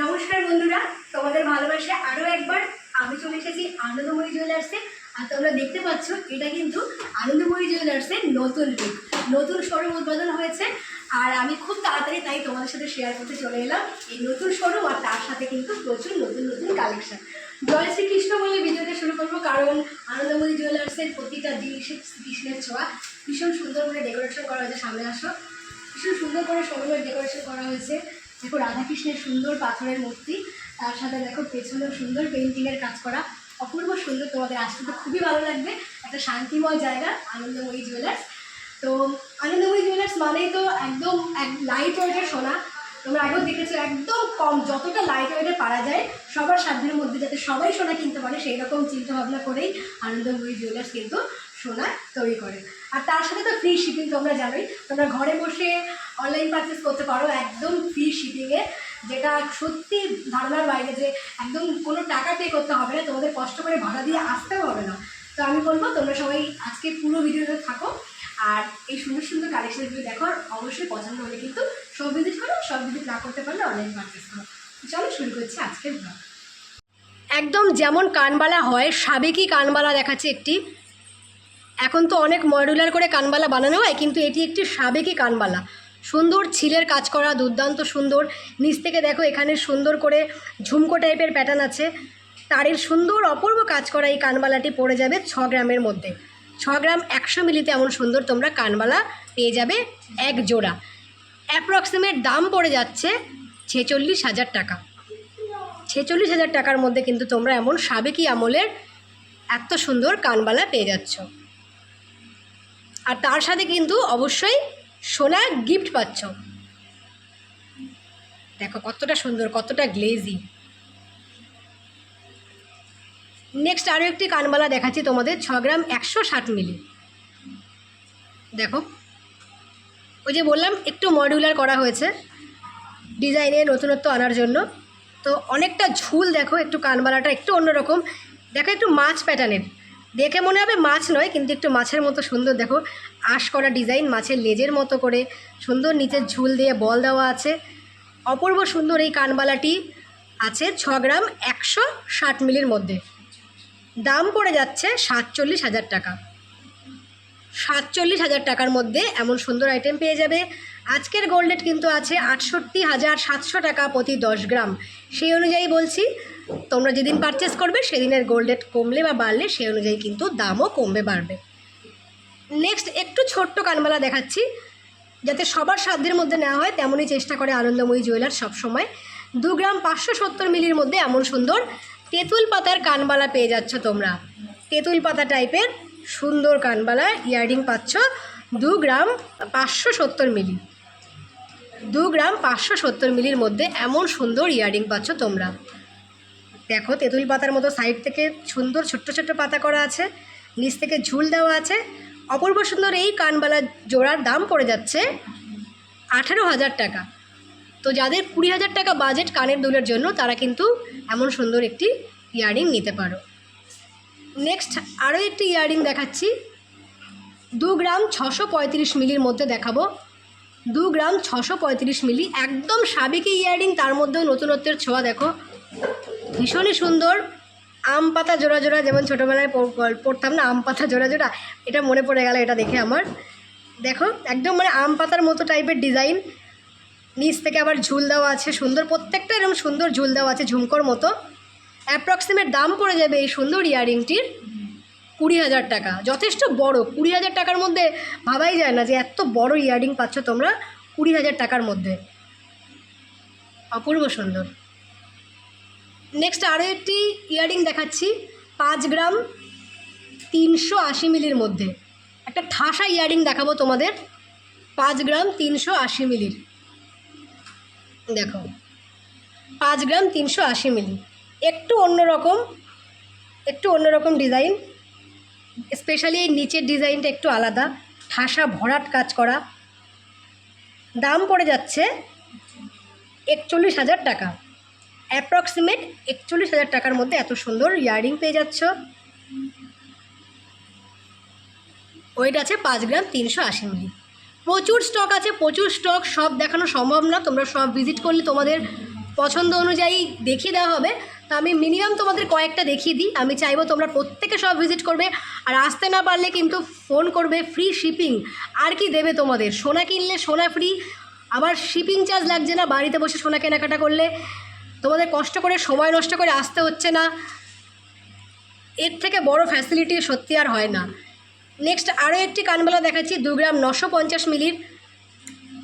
নমস্কার বন্ধুরা, তোমাদের ভালোবাসে আরও একবার। আমি চলে এসেছি আনন্দময়ী জুয়েলার্সে আর তোমরা দেখতে পাচ্ছ, এটা কিন্তু আনন্দময়ী জুয়েলার্সের নতুন রূপ নতুন শোরুম উদ্বোধন হয়েছে। আর আমি খুব তাড়াতাড়ি তাই তোমাদের সাথে শেয়ার করতে চলে এলাম এই নতুন শোরুম আর তার সাথে কিন্তু প্রচুর নতুন নতুন কালেকশন জয় শ্রীকৃষ্ণ বলে ভিডিওটা শুরু করব, কারণ আনন্দময়ী জুয়েলার্সের প্রতিটা জিনিসে কৃষ্ণের ছোঁয়া। ভীষণ সুন্দর করে ডেকোরেশন করা হয়েছে, সামনে আসো। ভীষণ সুন্দর করে শোরুমের ডেকোরেশন করা হয়েছে। দেখো রাধাকৃষ্ণের সুন্দর পাথরের মূর্তি, তার সাথে দেখো পেছনেও সুন্দর পেন্টিংয়ের কাজ করা, অপূর্ব সুন্দর, তোমাদের আসতে তো খুবই ভালো লাগবে। একটা শান্তিময় জায়গা, আনন্দময়ী জুয়েলার্স তো আনন্দময়ী জুয়েলার্স মানেই তো একদম এক লাইট ওয়েটের সোনা। তোমরা আগেও দেখেছ, একদম কম যতটা লাইট ওয়েটে পারা যায়, সবার সাধ্যের মধ্যে যাতে সবাই সোনা কিনতে পারে সেই রকম চিন্তা ভাবনা করেই আনন্দময়ী জুয়েলার্স কিন্তু সোনা তৈরি করে। আর তার সাথে তো ফ্রি শিপিং তোমরা জানোই। তোমরা ঘরে বসে অনলাইন পারচেস করতে পারো একদম ফ্রি শিপিংয়ে যেটা সত্যি ধারণার বাইরে যে একদম কোনো টাকা পে করতে হবে না, তোমাদের কষ্ট করে ভাড়া দিয়ে আসতেও হবে না। তো আমি বলব, তোমরা সবাই আজকে পুরো ভিডিওতে থাকো। আর এই সুন্দর সুন্দর কালেকশনগুলো দেখো, অবশ্যই পছন্দ হলে কিন্তু সব ভিজিট করো, সব ভিজিট না করতে পারলে অনলাইন পারচেস করো। চলো শুরু করছি আজকের ব্লগ একদম যেমন কানবালা হয় সাবেকি কানবালা দেখাচ্ছে একটি এখন তো অনেক মডুলার করে কানবালা বানানো হয়, কিন্তু এটি একটি সাবেকি কানবালা। সুন্দর ছিলের কাজ করা, দুর্দান্ত সুন্দর। নিচ থেকে দেখো এখানে সুন্দর করে ঝুমকো টাইপের প্যাটার্ন আছে। তারের সুন্দর অপূর্ব কাজ করা এই কানবালাটি পড়ে যাবে ছ গ্রামের মধ্যে। ছ গ্রাম একশো মিলিতে এমন সুন্দর তোমরা কানবালা পেয়ে যাবে এক জোড়া। অ্যাপ্রক্সিমেট দাম পড়ে যাচ্ছে ছেচল্লিশ হাজার টাকা। ছেচল্লিশ হাজার টাকার মধ্যে কিন্তু তোমরা এমন সাবেকি আমলের এত সুন্দর কানবালা পেয়ে যাচ্ছ। আর তার সাথে কিন্তু অবশ্যই সোনা গিফট পাচ্ছ। দেখো কতটা সুন্দর, কতটা গ্লেজি নেক্সট আরও একটি কানবালা দেখাচ্ছি তোমাদের, ছ গ্রাম একশো ষাট মিলি। দেখো, ওই যে বললাম, একটু মডিউলার করা হয়েছে ডিজাইনে নতুনত্ব আনার জন্য। তো অনেকটা ঝুল দেখো, একটু কানবালাটা একটু অন্যরকম। দেখো একটু মাছ প্যাটার্নের দেখে মনে হবে মাছ নয়, কিন্তু একটু মাছের মতো সুন্দর। দেখো, আশ করা ডিজাইন, মাছের লেজের মতো করে সুন্দর নিচের ঝুল দিয়ে বল দেওয়া আছে। অপূর্ব সুন্দর এই কানবালাটি আছে ছ গ্রাম একশো ষাট মিলির মধ্যে। দাম পড়ে যাচ্ছে সাতচল্লিশ হাজার টাকা। সাতচল্লিশ হাজার টাকার মধ্যে এমন সুন্দর আইটেম পেয়ে যাবে। আজকের গোল্ডেট কিন্তু আছে আটষট্টি হাজার সাতশো টাকা প্রতি দশ গ্রাম। সেই অনুযায়ী বলছি তোমরা যেদিন পারচেস করবে, সেদিনের গোল্ড রেট কমলে বা বাড়লে সেই অনুযায়ী কিন্তু দামও কমবে, বাড়বে। নেক্সট একটু ছোট্ট কানবালা দেখাচ্ছি। যাতে সবার সাধ্যের মধ্যে নেওয়া হয়, তেমনই চেষ্টা করে আনন্দময়ী জুয়েলার সবসময়। দু গ্রাম পাঁচশো সত্তর মিলির মধ্যে এমন সুন্দর তেঁতুল পাতার কানবালা পেয়ে যাচ্ছ তোমরা। তেঁতুল পাতা টাইপের সুন্দর কানবালা ইয়াররিং পাচ্ছ দু গ্রাম পাঁচশো সত্তর মিলি। দু গ্রাম পাঁচশো সত্তর মিলির মধ্যে এমন সুন্দর ইয়াররিং পাচ্ছ তোমরা। দেখো, তেঁতুল পাতার মতো সাইড থেকে সুন্দর ছোট্ট ছোট্ট পাতা করা আছে, নিচ থেকে ঝুল দেওয়া আছে। অপূর্ব সুন্দর এই কানবালা জোড়ার দাম পড়ে যাচ্ছে আঠারো হাজার টাকা। তো যাদের কুড়ি হাজার টাকা বাজেট কানের দুলের জন্য, তারা কিন্তু এমন সুন্দর একটি ইয়াররিং নিতে পারো। নেক্সট আরও একটি ইয়াররিং দেখাচ্ছি। দু গ্রাম ছশো পঁয়ত্রিশ মিলির মধ্যে দেখাবো। দু গ্রাম ছশো পঁয়ত্রিশ মিলি, একদম সাবেকি ইয়াররিং তার মধ্যেও নতুনত্বের ছোঁয়া দেখো। ভীষণই সুন্দর। আম পাতা জোড়া জোড়া, যেমন ছোটোবেলায় পড়- পড়তাম না, আম পাতা জোড়া জোড়া, এটা মনে পড়ে গেল এটা দেখে আমার। দেখো, একদম মানে আম পাতার মতো টাইপের ডিজাইন নিচ থেকে আবার ঝুল দেওয়া আছে, সুন্দর, প্রত্যেকটা এরকম সুন্দর ঝুল দেওয়া আছে, ঝুমকোর মতো। অ্যাপ্রক্সিমেট দাম পড়ে যাবে এই সুন্দর ইয়াররিংটির কুড়ি হাজার টাকা। যথেষ্ট বড়, কুড়ি হাজার টাকার মধ্যে ভাবাই যায় না যে এত বড় ইয়াররিং পাচ্ছ তোমরা কুড়ি হাজার টাকার মধ্যে। অপূর্ব সুন্দর। নেক্সট আরও একটি ইয়াররিং দেখাচ্ছি, পাঁচ গ্রাম তিনশো আশি মিলির মধ্যে। একটা ঠাসা ইয়াররিং দেখাবো তোমাদের, পাঁচ গ্রাম তিনশো আশি মিলির। দেখো, পাঁচ গ্রাম তিনশো আশি মিলি। একটু অন্যরকম একটু অন্যরকম ডিজাইন স্পেশালি এই নিচের ডিজাইনটা একটু আলাদা, ঠাসা ভরাট কাজ করা। দাম পড়ে যাচ্ছে একচল্লিশ হাজার টাকা। অ্যাপ্রক্সিমেট একচল্লিশ হাজার টাকার মধ্যে এত সুন্দর ইয়াররিং পেয়ে যাচ্ছ। ওয়েট আছে পাঁচ গ্রাম তিনশো আশি মিলি। প্রচুর স্টক আছে, প্রচুর স্টক সব দেখানো সম্ভব না, তোমরা সব ভিজিট করলে তোমাদের পছন্দ অনুযায়ী দেখিয়ে দেওয়া হবে। তো আমি মিনিমাম তোমাদের কয়েকটা দেখিয়ে দিই, আমি চাইব তোমরা প্রত্যেকে সব ভিজিট করবে, আর আসতে না পারলে কিন্তু ফোন করবে ফ্রি শিপিং আর কি দেবে তোমাদের? সোনা কিনলে সোনা ফ্রি আবার শিপিং চার্জ লাগছে না, বাড়িতে বসে সোনা কেনাকাটা করলে। তোমাদের কষ্ট করে, সময় নষ্ট করে আসতে হচ্ছে না। এর থেকে বড় ফ্যাসিলিটি সত্যি আর হয় না। নেক্সট আরও একটি কানবালা দেখাচ্ছি, দু গ্রাম নশো পঞ্চাশ মিলির।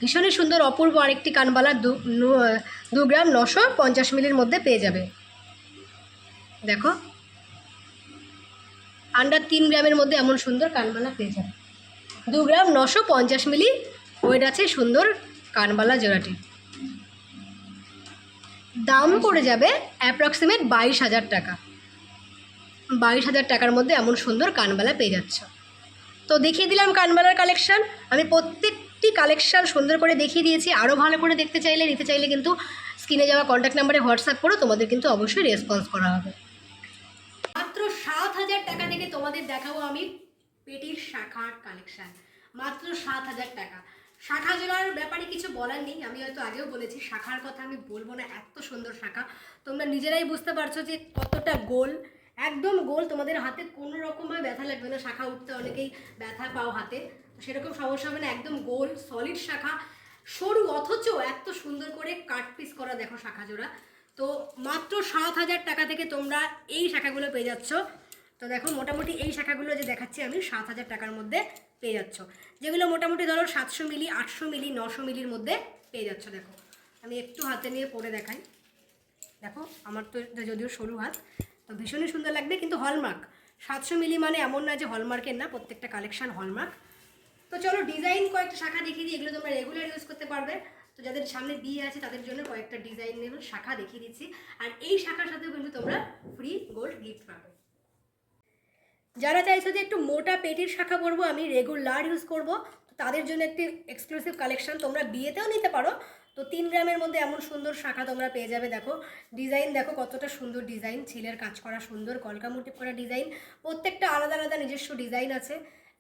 ভীষণই সুন্দর, অপূর্ব আরেকটি কানবালা, দু গ্রাম নশো পঞ্চাশ মিলির মধ্যে পেয়ে যাবে। দেখো। আন্ডার তিন গ্রামের মধ্যে এমন সুন্দর কানবালা পেয়ে যাবে। দু গ্রাম নশো পঞ্চাশ মিলি ওয়েট আছে সুন্দর কানবালা জোড়াটি। দাম পড়ে যাবে অ্যাপ্রক্সিমেট বাইশ হাজার টাকা। বাইশ হাজার টাকার মধ্যে এমন সুন্দর কানবালা পেয়ে যাচ্ছ। তো দেখিয়ে দিলাম কানবালার কালেকশান আমি প্রত্যেকটি কালেকশান সুন্দর করে দেখিয়ে দিয়েছি। আরও ভালো করে দেখতে চাইলে, নিতে চাইলে কিন্তু স্ক্রিনে যাওয়া কন্ট্যাক্ট নাম্বারে হোয়াটসঅ্যাপ করো তোমাদের কিন্তু অবশ্যই রেসপন্স করা হবে। মাত্র সাত হাজার টাকা থেকে তোমাদের দেখাবো আমি পেটির শাখার কালেকশান মাত্র সাত হাজার টাকা। শাখা জোড়ার ব্যাপারে কিছু বলার নেই। আমি হয়তো আগেও বলেছি, শাখার কথা আমি বলব না, এত সুন্দর শাখা। তোমরা নিজেরাই বুঝতে পারছ যে কতটা গোল। একদম গোল, তোমাদের হাতে কোনো রকমভাবে ব্যথা লাগবে না। শাখা উঠতে অনেকেই ব্যথা পাও হাতে। সেরকম সমস্যা হবে না, একদম গোল সলিড শাখা। সরু অথচ এত সুন্দর করে কাট পিস করা দেখো শাখা জোড়া। তো মাত্র সাত হাজার টাকা থেকে তোমরা এই শাখাগুলো পেয়ে যাচ্ছ। তো দেখো, মোটামুটি এই শাখাগুলো যে দেখাচ্ছি আমি, সাত হাজার টাকার মধ্যে পেয়ে যাচ্ছ। যেগুলো মোটামুটি ধরো সাতশো মিলি, আটশো মিলি, নশো মিলির মধ্যে পেয়ে যাচ্ছ, দেখো। আমি একটু হাতে নিয়ে পরে দেখাই। দেখো, আমার তো যদিও সরু হাত, তো ভীষণই সুন্দর লাগবে, কিন্তু হলমার্ক সাতশো মিলি মানে এমন না যে হলমার্কের না, প্রত্যেকটা কালেকশন হলমার্ক তো চলো ডিজাইন কয়েকটা শাখা দেখিয়ে দিই, এগুলো তোমরা রেগুলার ইউজ করতে পারবে। তো যাদের সামনে বিয়ে আছে, তাদের জন্য কয়েকটা ডিজাইন নেব শাখা দেখিয়ে দিচ্ছি। আর এই শাখার সাথেও কিন্তু তোমরা ফ্রি গোল্ড গিফট পাবে। যারা চাইছো যে একটু মোটা পেটির শাখা পরবো, আমি রেগুলার ইউজ করব তাদের জন্য একটি এক্সক্লুসিভ কালেকশন তোমরা বিয়েতেও নিতে পারো। তো তিন গ্রামের মধ্যে এমন সুন্দর শাখা তোমরা পেয়ে যাবে, দেখো। ডিজাইন দেখো কতটা সুন্দর ডিজাইন ছেলের কাজ করা সুন্দর কলকা করা ডিজাইন প্রত্যেকটা আলাদা আলাদা নিজস্ব ডিজাইন আছে।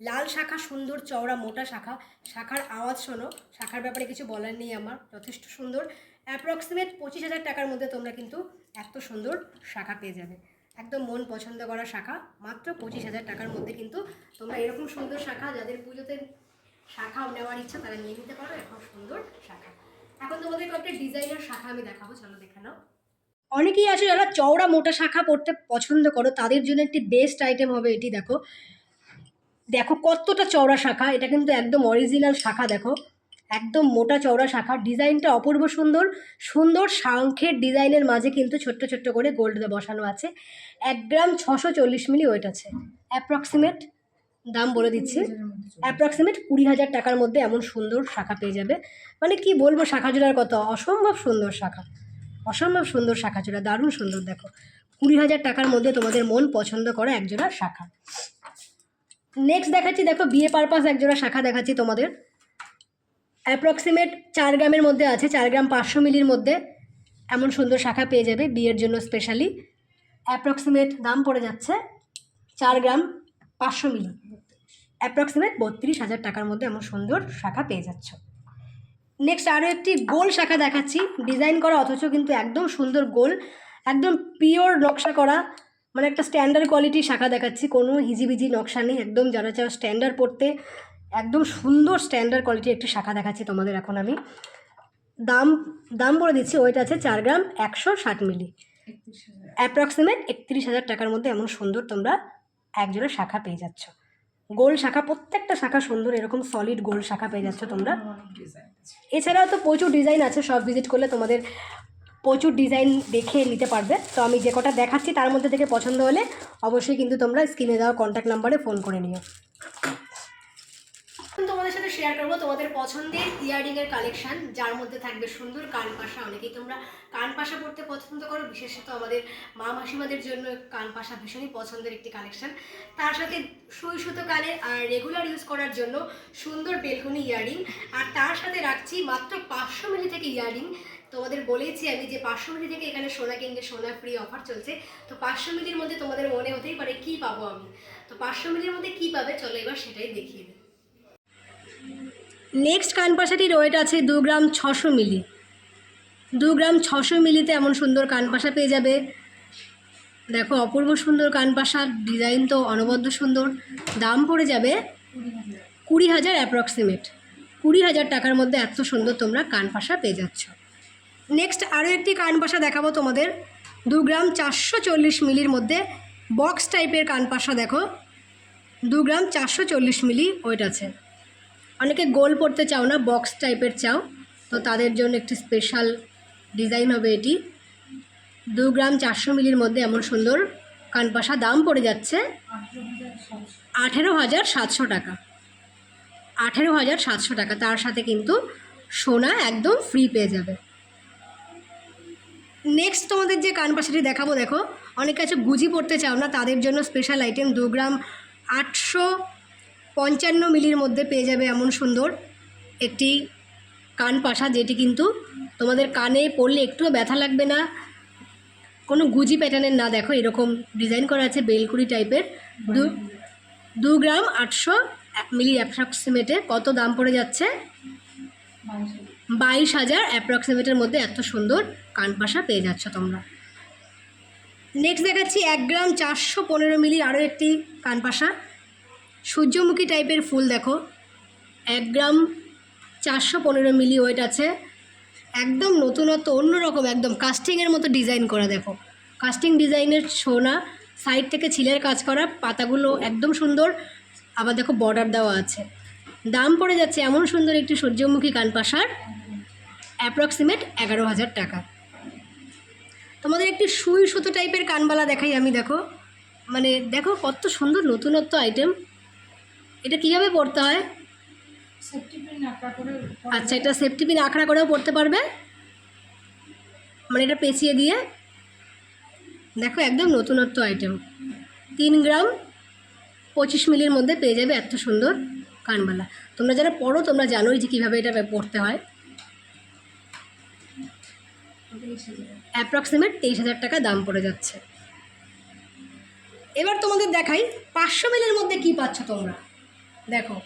লাল শাখা সুন্দর, চওড়া, মোটা শাখা। শাখার আওয়াজ শোনো, শাখার ব্যাপারে কিছু বলার নেই আমার, যথেষ্ট সুন্দর। অ্যাপ্রক্সিমেট পঁচিশ হাজার টাকার মধ্যে তোমরা কিন্তু এত সুন্দর শাখা পেয়ে যাবে। একদম মন পছন্দ করা শাখা। মাত্র পঁচিশ হাজার টাকার মধ্যে কিন্তু তোমরা এরকম সুন্দর শাখা, যাদের পুজোতে শাখা নেওয়ার ইচ্ছা, তারা নিয়ে নিতে পারো। এরকম সুন্দর শাখা। এখন তোমাদের কয়েকটা ডিজাইনার শাখা আমি দেখাবো, চলো দেখে নাও। অনেকেই আছে যারা চওড়া মোটা শাখা পড়তে পছন্দ করো, তাদের জন্য একটি বেস্ট আইটেম হবে এটি, দেখো। দেখো কতটা চওড়া শাখা, এটা কিন্তু একদম অরিজিনাল শাখা, দেখো। একদম মোটা চওড়া শাখা ডিজাইনটা অপূর্ব সুন্দর। সুন্দর শাঙ্খের ডিজাইনের মাঝে কিন্তু ছোট্ট ছোট্ট করে গোল্ড বসানো আছে। এক গ্রাম ছশো চল্লিশ মিলি ওয়েট আছে। অ্যাপ্রক্সিমেট দাম বলে দিচ্ছি। অ্যাপ্রক্সিমেট কুড়ি হাজার টাকার মধ্যে এমন সুন্দর শাখা পেয়ে যাবে। মানে কি বলব, শাখা জোড়ার কত অসম্ভব সুন্দর শাখা। অসম্ভব সুন্দর শাখা জোড়া। দারুণ সুন্দর, দেখো। কুড়ি হাজার টাকার মধ্যে তোমাদের মন পছন্দ করা একজোড়া শাখা। নেক্সট দেখাচ্ছি, দেখো বিয়ে পারপাস একজোড়া শাখা দেখাচ্ছি তোমাদের। অ্যাপ্রক্সিমেট চার গ্রামের মধ্যে আছে, চার গ্রাম পাঁচশো মিলির মধ্যে এমন সুন্দর শাখা পেয়ে যাবে বিয়ের জন্য স্পেশালি অ্যাপ্রক্সিমেট দাম পড়ে যাচ্ছে চার গ্রাম পাঁচশো মিলি। অ্যাপ্রক্সিমেট বত্রিশ হাজার টাকার মধ্যে এমন সুন্দর শাখা পেয়ে যাচ্ছ। নেক্সট আরও একটি গোল শাখা দেখাচ্ছি ডিজাইন করা অথচ কিন্তু একদম সুন্দর গোল, একদম পিওর নকশা করা মানে একটা স্ট্যান্ডার্ড কোয়ালিটির শাখা দেখাচ্ছি, কোনো হিজিবিজি নকশা নেই, একদম যারা চাও স্ট্যান্ডার্ড পড়তে একদম সুন্দর স্ট্যান্ডার্ড কোয়ালিটির একটি শাখা দেখাচ্ছি তোমাদের এখন আমি। দাম দাম বলে দিচ্ছি ওইটা আছে চার গ্রাম একশো ষাট মিলি অ্যাপ্রক্সিমেট একত্রিশ হাজার টাকার মধ্যে এমন সুন্দর তোমরা একজোড়া শাখা পেয়ে যাচ্ছ। গোল শাখা, প্রত্যেকটা শাখা সুন্দর, এরকম সলিড গোল শাখা পেয়ে যাচ্ছ তোমরা। এছাড়াও তো প্রচুর ডিজাইন আছে, সব ভিজিট করলে তোমাদের প্রচুর ডিজাইন দেখে নিতে পারবে। তো আমি যে কটা দেখাচ্ছি তার মধ্যে থেকে পছন্দ হলে অবশ্যই কিন্তু তোমরা স্ক্রিনে দেওয়া কন্ট্যাক্ট নাম্বারে ফোন করে নিও। শেয়ার করব। তোমাদের পছন্দের ইয়ারিং এর কালেকশন যার মধ্যে থাকবে সুন্দর কান পাশা। অনেকেই তোমরা কান পাশা পড়তে পছন্দ করো, বিশেষত আমাদের মা মাসিমাদের জন্য কান পাশা ভীষণই পছন্দের একটি কালেকশন তার সাথে সুই সুতো আর রেগুলার ইউজ করার জন্য সুন্দর বেলকুনি ইয়ারিং আর তার সাথে রাখছি মাত্র পাঁচশো মিলি থেকে ইয়ারিং তোমাদের বলেছি আমি যে পাঁচশো মিলি থেকে এখানে সোনা কিনলে সোনা ফ্রি অফার চলছে। তো পাঁচশো মিলির মধ্যে তোমাদের মনে হতেই পারে, কি পাবো আমি? তো পাঁচশো মিলির মধ্যে কি পাবে? চলো এবার সেটাই দেখিয়ে দিই। নেক্সট কানপাশাটির ওয়েট আছে দু গ্রাম ছশো মিলি। দু গ্রাম ছশো মিলিতে এমন সুন্দর কানপাশা পেয়ে যাবে। দেখো, অপূর্ব সুন্দর কানপাশার ডিজাইন তো অনবদ্য সুন্দর। দাম পড়ে যাবে কুড়ি হাজার অ্যাপ্রক্সিমেট কুড়ি হাজার টাকার মধ্যে এত সুন্দর তোমরা কানপাশা পেয়ে যাচ্ছ। নেক্সট আরও একটি কানপাশা দেখাবো তোমাদের। দু গ্রাম চারশো চল্লিশ মিলির মধ্যে বক্স টাইপের কানপাশা দেখো। দু গ্রাম চারশো চল্লিশ মিলি ওয়েট আছে। অনেকে গোল পড়তে চাও না বক্স টাইপের চাও, তো তাদের জন্য একটি স্পেশাল ডিজাইন হবে এটি। দু গ্রাম চারশো মিলির মধ্যে এমন সুন্দর কানপাশা দাম পড়ে যাচ্ছে আঠেরো হাজার সাতশো টাকা। আঠেরো হাজার সাতশো টাকা, তার সাথে কিন্তু সোনা একদম ফ্রি পেয়ে যাবে। নেক্সট তোমাদের যে কানপাশাটি দেখাবো, দেখো, অনেকে আছে গুজি পড়তে চাও না, তাদের জন্য স্পেশাল আইটেম দু গ্রাম আটশো পঞ্চান্ন মিলির মধ্যে পেয়ে যাবে এমন সুন্দর একটি কান পাশা, যেটি কিন্তু তোমাদের কানে পড়লে একটুও ব্যথা লাগবে না। কোনো গুজি প্যাটার্নের না দেখো, এরকম ডিজাইন করা আছে বেলকুড়ি টাইপের দু দু গ্রাম আটশো মিলি অ্যাপ্রক্সিমেটে কত দাম পড়ে যাচ্ছে? বাইশ হাজার অ্যাপ্রক্সিমেটের মধ্যে এত সুন্দর কানপাশা পেয়ে যাচ্ছ তোমরা। নেক্সট দেখাচ্ছি এক গ্রাম চারশো পনেরো মিলি আরও একটি কানপাশা সূর্যমুখী টাইপের ফুল দেখো। এক গ্রাম চারশো পনেরো মিলি ওয়েট আছে। একদম নতুনত্ব অন্যরকম একদম কাস্টিংয়ের মতো ডিজাইন করা দেখো। কাস্টিং ডিজাইনের সোনা সাইড থেকে ছিলের কাজ করা, পাতাগুলো একদম সুন্দর। আবার দেখো বর্ডার দেওয়া আছে। দাম পড়ে যাচ্ছে এমন সুন্দর একটি সূর্যমুখী কানপাশার অ্যাপ্রক্সিমেট এগারো হাজার টাকা। তোমাদের একটি সুই সুতো টাইপের কানবালা দেখাই আমি দেখো। মানে দেখো কত সুন্দর নতুনত্ব আইটেম এটা কীভাবে পড়তে হয়? আচ্ছা এটা সেফটি পিন আঁকড়া করেও পড়তে পারবে? মানে এটা পেঁচিয়ে দিয়ে? দেখো একদম নতুনত্ব আইটেম তিন গ্রাম পঁচিশ মিলির মধ্যে পেয়ে যাবে এত সুন্দর কানবালা। তোমরা যারা পড়ো তোমরা জানোই যে কীভাবে এটা পড়তে হয়। অ্যাপ্রক্সিমেট তেইশ হাজার টাকা দাম পড়ে যাচ্ছে। এবার তোমাদের দেখাই পাঁচশো মিলের মধ্যে কি পাচ্ছ তোমরা? দেখো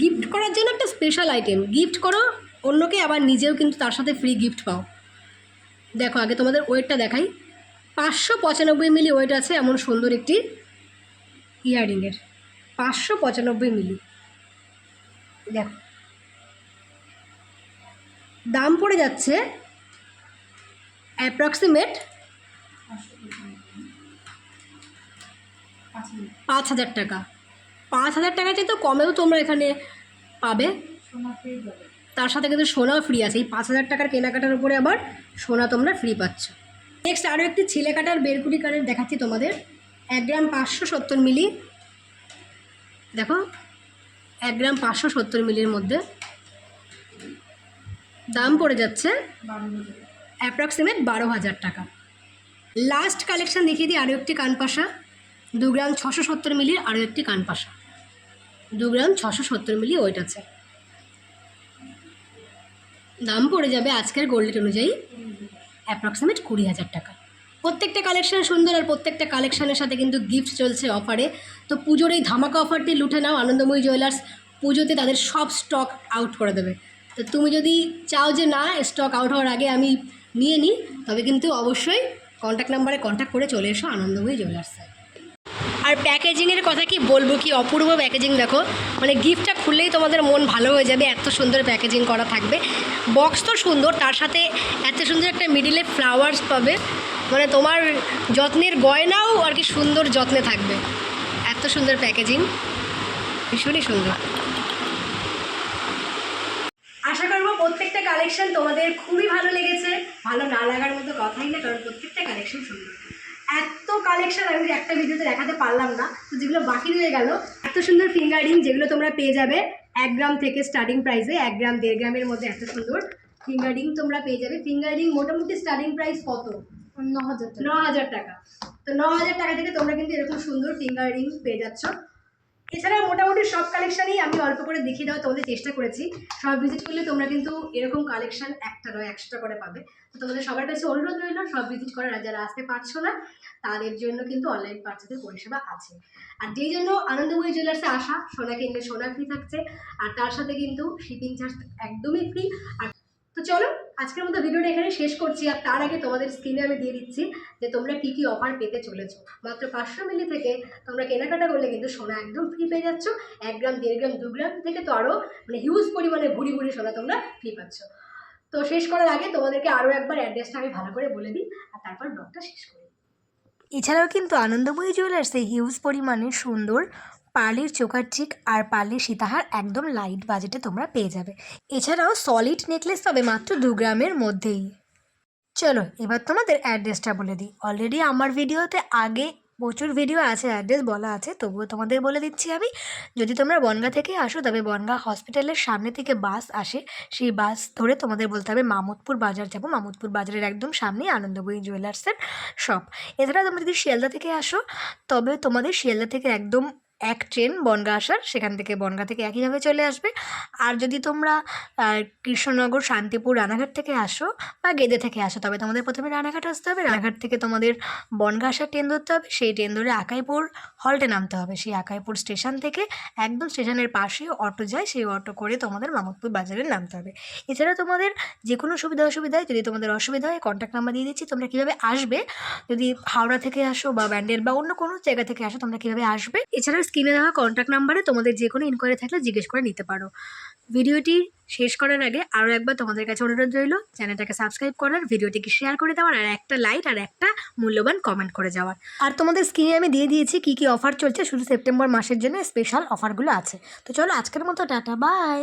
গিফট করার জন্য একটা স্পেশাল আইটেম গিফট করো অন্যকে আবার নিজেও কিন্তু তার সাথে ফ্রি গিফট পাও। দেখো আগে তোমাদের ওয়েটটা দেখাই। পাঁচশো পঁচানব্বই মিলি ওয়েট আছে এমন সুন্দর একটি ইয়াররিংয়ের পাঁচশো পঁচানব্বই মিলি দেখো। দাম পড়ে যাচ্ছে অ্যাপ্রক্সিমেট পাঁচ হাজার টাকা। পাঁচ হাজার টাকা চাই তো কমেও তোমরা এখানে পাবে। তার সাথে কিন্তু সোনাও ফ্রি আছে। এই পাঁচ হাজার টাকার কেনাকাটার উপরে আবার সোনা তোমরা ফ্রি পাচ্ছ। নেক্সট আরও একটি ছেলে কাটার বেরকুড়ি কানের দেখাচ্ছি তোমাদের। এক গ্রাম পাঁচশো সত্তর মিলি। দেখো, এক গ্রাম পাঁচশো সত্তর মিলির মধ্যে। দাম পড়ে যাচ্ছে অ্যাপ্রক্সিমেট বারো হাজার টাকা। লাস্ট কালেকশান দেখিয়ে দিই আরও একটি কানপাশা। দু গ্রাম ছশো সত্তর মিলির আরও একটি কানপাশা। দু গ্রাম ছশো সত্তর মিলি ওয়েট আছে। দাম পড়ে যাবে আজকের গোল্ড রেট অনুযায়ী অ্যাপ্রক্সিমেট কুড়ি হাজার টাকা। প্রত্যেকটা কালেকশান সুন্দর আর প্রত্যেকটা কালেকশানের সাথে কিন্তু গিফট চলছে অফারে তো পুজোর এই ধামাকা অফারটি লুটে নাও, আনন্দময়ী জুয়েলার্স পুজোতে তাদের সব স্টক আউট করে দেবে। তো তুমি যদি চাও যে না স্টক আউট হওয়ার আগে আমি নিয়ে নিই, তবে কিন্তু অবশ্যই কন্ট্যাক্ট নাম্বারে কন্ট্যাক্ট করে চলে এসো আনন্দময়ী জুয়েলার্সে আর প্যাকেজিংয়ের কথা কি বলব, কি অপূর্ব প্যাকেজিং দেখো। মানে গিফটটা খুললেই তোমাদের মন ভালো হয়ে যাবে, এত সুন্দর প্যাকেজিং করা থাকবে। বক্স তো সুন্দর, তার সাথে এত সুন্দর একটা মিডিলে ফ্লাওয়ার্স পাবে। মানে তোমার যত্নের গয়নাও আর কি সুন্দর যত্নে থাকবে। এত সুন্দর প্যাকেজিং, ভীষণই সুন্দর। আশা করব প্রত্যেকটা কালেকশন তোমাদের খুবই ভালো লেগেছে। ভালো না লাগার মতো কথাই না, কারণ প্রত্যেকটা কালেকশন সুন্দর। এত কালেকশন আমি একটা ভিডিওতে দেখাতে পারলাম না। তো যেগুলো বাকি রয়ে গেল এত সুন্দর ফিঙ্গারিং যেগুলো তোমরা পেয়ে যাবে এক গ্রাম থেকে স্টার্টিং প্রাইসে এক গ্রাম দেড় গ্রামের মধ্যে এত সুন্দর ফিঙ্গারিং তোমরা পেয়ে যাবে। ফিঙ্গারিং মোটামুটি স্টার্টিং প্রাইস কত? ন হাজার ন হাজার টাকা। তো ন হাজার টাকা থেকে তোমরা কিন্তু এরকম সুন্দর ফিঙ্গার রিং পেয়ে যাচ্ছ। এছাড়া মোটামুটি সব কালেকশানই আমি অল্প করে দেখিয়ে দেওয়ার তোমাদের চেষ্টা করেছি। সব ভিজিট করলে তোমরা কিন্তু এরকম কালেকশন একটা নয় একশোটা করে পাবে। তো তোমাদের সবার কাছে অনুরোধ রইল, সব ভিজিট করার। যারা আসতে পারছ না, তাদের জন্য কিন্তু অনলাইন পার্চেসের পরিষেবা আছে। আর যেই জন্য আনন্দময়ী জুয়েলার্সে আসা সোনা কিনলে সোনা ফ্রি থাকছে। আর তার সাথে কিন্তু শিপিং চার্জ একদমই ফ্রি আর তো চলো আজকের মতো ভিডিওটা এখানে শেষ করছি, আর তার আগে তোমাদের স্ক্রিনে আমি দিয়ে দিচ্ছি যে তোমরা কী কী অফার পেতে চলেছো। মাত্র পাঁচশো মিলি থেকে তোমরা কেনাকাটা করলে কিন্তু সোনা একদম ফ্রি পেয়ে যাচ্ছ। এক গ্রাম, দেড় গ্রাম, দু গ্রাম থেকে তো আরও মানে হিউজ পরিমাণে ভুড়ি ভুড়ি সোনা তোমরা ফ্রি পাচ্ছ। তো শেষ করার আগে তোমাদেরকে আরও একবার অ্যাড্রেসটা আমি ভালো করে বলে দিই, আর তারপর ব্লগটা শেষ করি। এছাড়াও কিন্তু আনন্দময়ী জুয়েলার্সে হিউজ পরিমাণে সুন্দর পার্লির চোকার চিক আর পার্লির সীতাহার একদম লাইট বাজেটে তোমরা পেয়ে যাবে। এছাড়াও সলিড নেকলেস পাবে মাত্র দু গ্রামের মধ্যেই। চলো, এবার তোমাদের অ্যাড্রেসটা বলে দিই। অলরেডি আমার ভিডিওতে আগে প্রচুর ভিডিও আছে অ্যাড্রেস বলা আছে, তবুও তোমাদের বলে দিচ্ছি আমি, যদি তোমরা বনগা থেকে আসো, তবে বনগা হসপিটালের সামনে থেকে বাস আসে, সেই বাস ধরে তোমাদের বলতে হবে মামুদপুর বাজার যাব। মামুদপুর বাজারের একদম সামনেই আনন্দবয়ী জুয়েলার্সের শপ এছাড়া তোমরা যদি শিয়ালদা থেকে আসো, তবে তোমাদের শিয়ালদা থেকে একদম এক ট্রেন বনগা আসার, সেখান থেকে বনগা থেকে একইভাবে চলে আসবে। আর যদি তোমরা কৃষ্ণনগর, শান্তিপুর, রানাঘাট থেকে আসো বা গেদে থেকে আসো, তবে তোমাদের প্রথমে রানাঘাট আসতে হবে। রানাঘাট থেকে তোমাদের বনগা আসার ট্রেন ধরতে হবে। সেই ট্রেন ধরে আকাইপুর হল্টে নামতে হবে। সেই আকাইপুর স্টেশন থেকে একদম স্টেশনের পাশেই অটো যায়। সেই অটো করে তোমাদের মামুদপুর বাজারে নামতে হবে। এছাড়া তোমাদের যে কোনো সুবিধা অসুবিধায়, যদি তোমাদের অসুবিধা হয় কন্ট্যাক্ট নাম্বার দিয়ে দিচ্ছি, তোমরা কীভাবে আসবে? যদি হাওড়া থেকে আসো বা ব্যান্ডেল বা অন্য কোনো জায়গা থেকে আসো, তোমরা কীভাবে আসবে? এছাড়া স্ক্রিনে দেওয়া কন্ট্যাক্ট নাম্বারে তোমাদের যে কোনো ইনকোয়ারি থাকলে জিজ্ঞেস করে নিতে পারো। ভিডিওটি শেষ করার আগে আরও একবার তোমাদের কাছে অনুরোধ রইল, চ্যানেলটাকে সাবস্ক্রাইব করার, ভিডিওটিকে শেয়ার করে দেওয়ার, আর একটা লাইক আর একটা মূল্যবান কমেন্ট করে যাওয়ার। আর তোমাদের স্ক্রিনে আমি দিয়ে দিয়েছি কী কী অফার চলছে, শুধু সেপ্টেম্বর মাসের জন্য স্পেশাল অফারগুলো আছে। তো চলো আজকের মতো, টাটা বাই